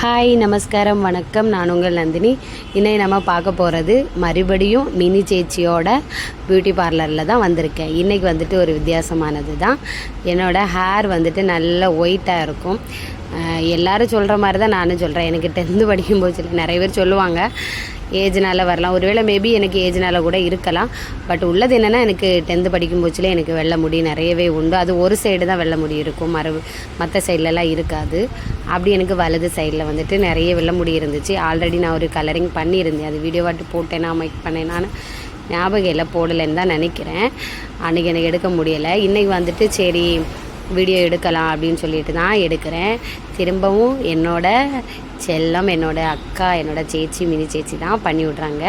Hi நமஸ்காரம் வணக்கம். நான் உங்கள் நந்தினி. இன்னைக்கு நம்ம பார்க்க போகிறது மறுபடியும் மினி சேச்சியோட பியூட்டி பார்லரில் தான் வந்திருக்கேன். இன்றைக்கி வந்துட்டு ஒரு வித்தியாசமானது தான். என்னோடய ஹேர் வந்துட்டு நல்ல ஒயிட்டாக இருக்கும். எல்லாரும் சொல்கிற மாதிரி தான் நானும் சொல்கிறேன் எனக்கு டென்த்து படிக்கும்போது நிறைய பேர் சொல்லுவாங்க ஏஜ்னால் வரலாம். ஒருவேளை மேபி எனக்கு ஏஜ்னால கூட இருக்கலாம். பட் உள்ளது என்னென்னா எனக்கு டென்த்து படிக்கும் போச்சுல எனக்கு வெள்ளை முடி நிறையவே உண்டு. அது ஒரு சைடு தான் வெள்ளை முடி இருக்கும். மறு மற்ற சைட்லலாம் இருக்காது. அப்படி எனக்கு வலது சைடில் வந்துட்டு நிறைய வெள்ளை முடி இருந்துச்சு. ஆல்ரெடி நான் ஒரு கலரிங் பண்ணியிருந்தேன். அது வீடியோ வாட்டி போட்டேனா மேக் பண்ணேனான்னு ஞாபகம் இல்லை போடலைன்னு தான் நினைக்கிறேன். அன்றைக்கி எனக்கு எடுக்க முடியலை. இன்றைக்கி வந்துட்டு சரி வீடியோ எடுக்கலாம் அப்படின்னு சொல்லிட்டு தான் எடுக்கிறேன். திரும்பவும் என்னோட செல்லம் என்னோட அக்கா என்னோட சேச்சி மினி சேச்சி தான் பண்ணி விட்றாங்க.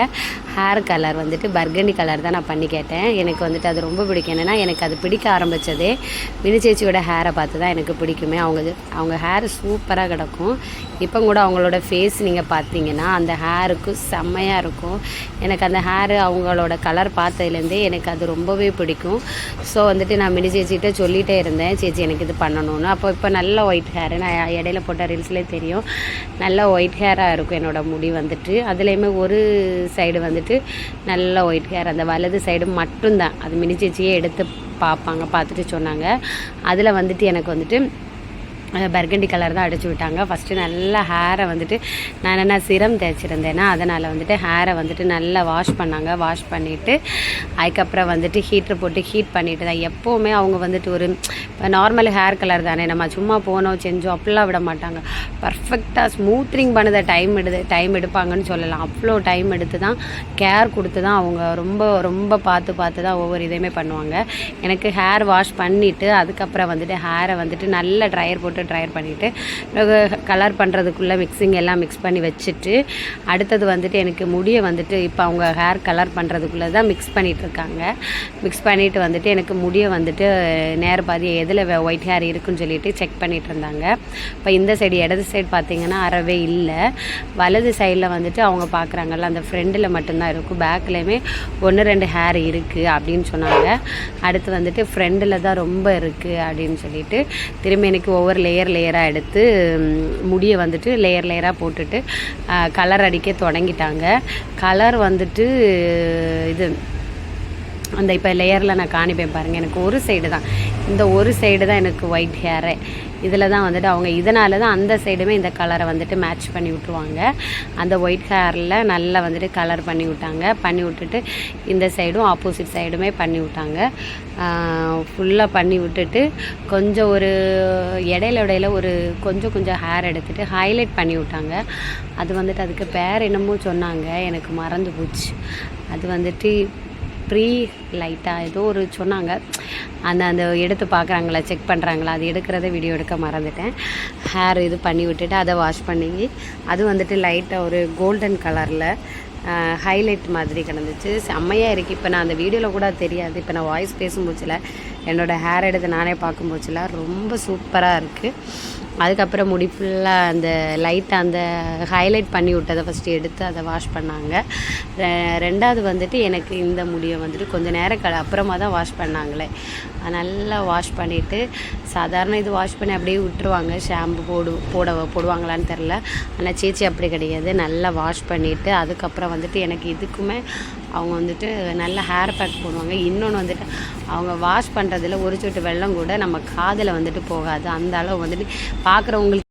ஹேர் கலர் வந்துட்டு பர்கண்டி கலர் தான் நான் பண்ணி கேட்டேன். எனக்கு வந்துட்டு அது ரொம்ப பிடிக்கும். என்னென்னா எனக்கு அது பிடிக்க ஆரம்பித்ததே மினி சேச்சியோட ஹேரை பார்த்து தான் எனக்கு பிடிக்குமே. அவங்க அவங்க ஹேர் சூப்பராக கிடக்கும். இப்போ கூட அவங்களோட ஃபேஸ் நீங்கள் பார்த்தீங்கன்னா அந்த ஹேருக்கு செம்மையாக இருக்கும். எனக்கு அந்த ஹேர் அவங்களோட கலர் பார்த்ததுலேருந்தே எனக்கு அது ரொம்பவே பிடிக்கும். ஸோ வந்துட்டு நான் மினி சேச்சிகிட்ட சொல்லிகிட்டே இருந்தேன். சேச்சி எனக்கு இது பண்ணணும்னு. அப்போ இப்போ நல்ல ஒயிட் ஹேர் நான் இடையில போட்ட ரீல்ஸ்லேயே தெரியும். நல்ல ஒயிட் ஹேராக இருக்கும் என்னோடய முடி வந்துட்டு. அதுலேயுமே ஒரு சைடு வந்துட்டு நல்ல ஒயிட் ஹேர் அந்த வலது சைடு மட்டும்தான். அது மினிச்சிச்சியே எடுத்து பார்ப்பாங்க பார்த்துட்டு சொன்னாங்க. அதில் வந்துட்டு எனக்கு வந்துட்டு பர்கண்டி கலர் தான் அடிச்சு விட்டாங்க. ஃபஸ்ட்டு நல்லா ஹேரை வந்துட்டு நான் என்ன சிரம் தேய்ச்சிருந்தேன்னா அதனால் வந்துட்டு ஹேரை வந்துட்டு நல்லா வாஷ் பண்ணாங்க. வாஷ் பண்ணிவிட்டு அதுக்கப்புறம் வந்துட்டு ஹீட்ரு போட்டு ஹீட் பண்ணிட்டு தான். எப்போவுமே அவங்க வந்துட்டு ஒரு இப்போ நார்மல் ஹேர் கலர் தானே. நம்ம சும்மா போனோம் செஞ்சோம் அப்படிலாம் விட மாட்டாங்க. பர்ஃபெக்டாக ஸ்மூத்ரிங் பண்ணதை டைம் எடுது டைம் எடுப்பாங்கன்னு சொல்லலாம். அவ்வளோ டைம் எடுத்து தான் கேர் கொடுத்து தான் அவங்க ரொம்ப ரொம்ப பார்த்து பார்த்து தான் ஒவ்வொரு இதையுமே பண்ணுவாங்க. எனக்கு ஹேர் வாஷ் பண்ணிவிட்டு அதுக்கப்புறம் வந்துட்டு ஹேரை வந்துட்டு நல்ல ட்ரையர் போட்டு ட்ரையர் பண்ணிவிட்டு கலர் பண்ணுறதுக்குள்ளே மிக்சிங் எல்லாம் மிக்ஸ் பண்ணி வச்சுட்டு அடுத்தது வந்துட்டு எனக்கு முடியை வந்துட்டு இப்போ அவங்க ஹேர் கலர் பண்ணுறதுக்குள்ளே தான் மிக்ஸ் பண்ணிகிட்ருக்காங்க மிக்ஸ் பண்ணிவிட்டு வந்துட்டு எனக்கு முடியை வந்துட்டு நேர பாதி எதில் ஒயிட் ஹேர் இருக்குன்னு சொல்லிட்டு செக் பண்ணிகிட்டு இருந்தாங்க. இப்போ இந்த சைடு இடது சைடு பார்த்திங்கன்னா அறவே இல்லை. வலது சைடில் வந்துட்டு அவங்க பார்க்குறாங்கல்ல அந்த ஃப்ரெண்டில் மட்டும்தான் இருக்கும். பேக்லேயுமே ஒன்று ரெண்டு ஹேர் இருக்குது அப்படின்னு சொன்னாங்க. அடுத்து வந்துட்டு ஃப்ரெண்டில் தான் ரொம்ப இருக்குது அப்படின்னு சொல்லிட்டு திரும்ப எனக்கு ஒவ்வொரு லேயர் லேயராக எடுத்து முடியை வந்துட்டு லேயர் லேயராக போட்டுட்டு கலர் அடிக்க தொடங்கிட்டாங்க. கலர் வந்துட்டு இது அந்த இப்போ லேயரில் நான் காணிப்பேன் பாருங்கள் எனக்கு ஒரு சைடு தான். இந்த ஒரு சைடு தான் எனக்கு ஒயிட் ஹேரு இதில் தான் வந்துட்டு அவங்க இதனால தான் அந்த சைடுமே இந்த கலரை வந்துட்டு மேட்ச் பண்ணி விட்ருவாங்க அந்த ஒயிட் ஹேரில் நல்லா வந்துட்டு கலர் பண்ணி விட்டாங்க. பண்ணி விட்டுட்டு இந்த சைடும் ஆப்போசிட் சைடுமே பண்ணி விட்டாங்க. ஃபுல்லாக பண்ணி விட்டுட்டு கொஞ்சம் ஒரு இடையில இடையில ஒரு கொஞ்சம் கொஞ்சம் ஹேர் எடுத்துகிட்டு ஹைலைட் பண்ணி விட்டாங்க. அது வந்துட்டு அதுக்கு பேர் என்னமோ சொன்னாங்க. எனக்கு மறந்து போச்சு. அது வந்துட்டு ப்ரீ லைட்டாக ஏதோ ஒரு சொன்னாங்க. அந்த அந்த எடுத்து பார்க்குறாங்களா செக் பண்ணுறாங்களா அது எடுக்கிறத வீடியோ எடுக்க மறந்துட்டேன். ஹேர் இது பண்ணி விட்டுட்டு அதை வாஷ் பண்ணி அது வந்துட்டு லைட்டாக ஒரு கோல்டன் கலரில் ஹைலைட் மாதிரி கிடந்துச்சு. செம்மையாக இருக்குது இப்போ நான் அந்த வீடியோவில் கூட தெரியாது. இப்போ நான் வாய்ஸ் பேசும்போச்சுல என்னோடய ஹேர் எடுத்து நானே பார்க்கும்போச்சுல ரொம்ப சூப்பராக இருக்குது அதுக்கப்புறம் முடி ஃபுல்லாக அந்த லைட்டை அந்த ஹைலைட் பண்ணி விட்டதை ஃபஸ்ட்டு எடுத்து அதை வாஷ் பண்ணாங்க. ரெண்டாவது வந்துட்டு எனக்கு இந்த முடியை வந்துட்டு கொஞ்சம் நேரம் க அப்புறமா தான் வாஷ் பண்ணாங்களே. நல்லா வாஷ் பண்ணிவிட்டு சாதாரண இது வாஷ் பண்ணி அப்படியே விட்டுருவாங்க. ஷாம்பு போடு போட போடுவாங்களான்னு தெரில ஆனால் சேச்சி அப்படி கிடையாது. நல்லா வாஷ் பண்ணிவிட்டு அதுக்கப்புறம் வந்துட்டு எனக்கு இதுக்குமே அவங்க வந்துட்டு நல்ல ஹேர் பேக் போடுவாங்க. இன்னொன்று வந்துட்டு அவங்க வாஷ் பண்ணுறதுல ஒரு சொட்டு வெள்ளம் கூட நம்ம காதில் வந்துட்டு போகாது. அந்த அளவு வந்துட்டு பார்க்குறவங்களுக்கு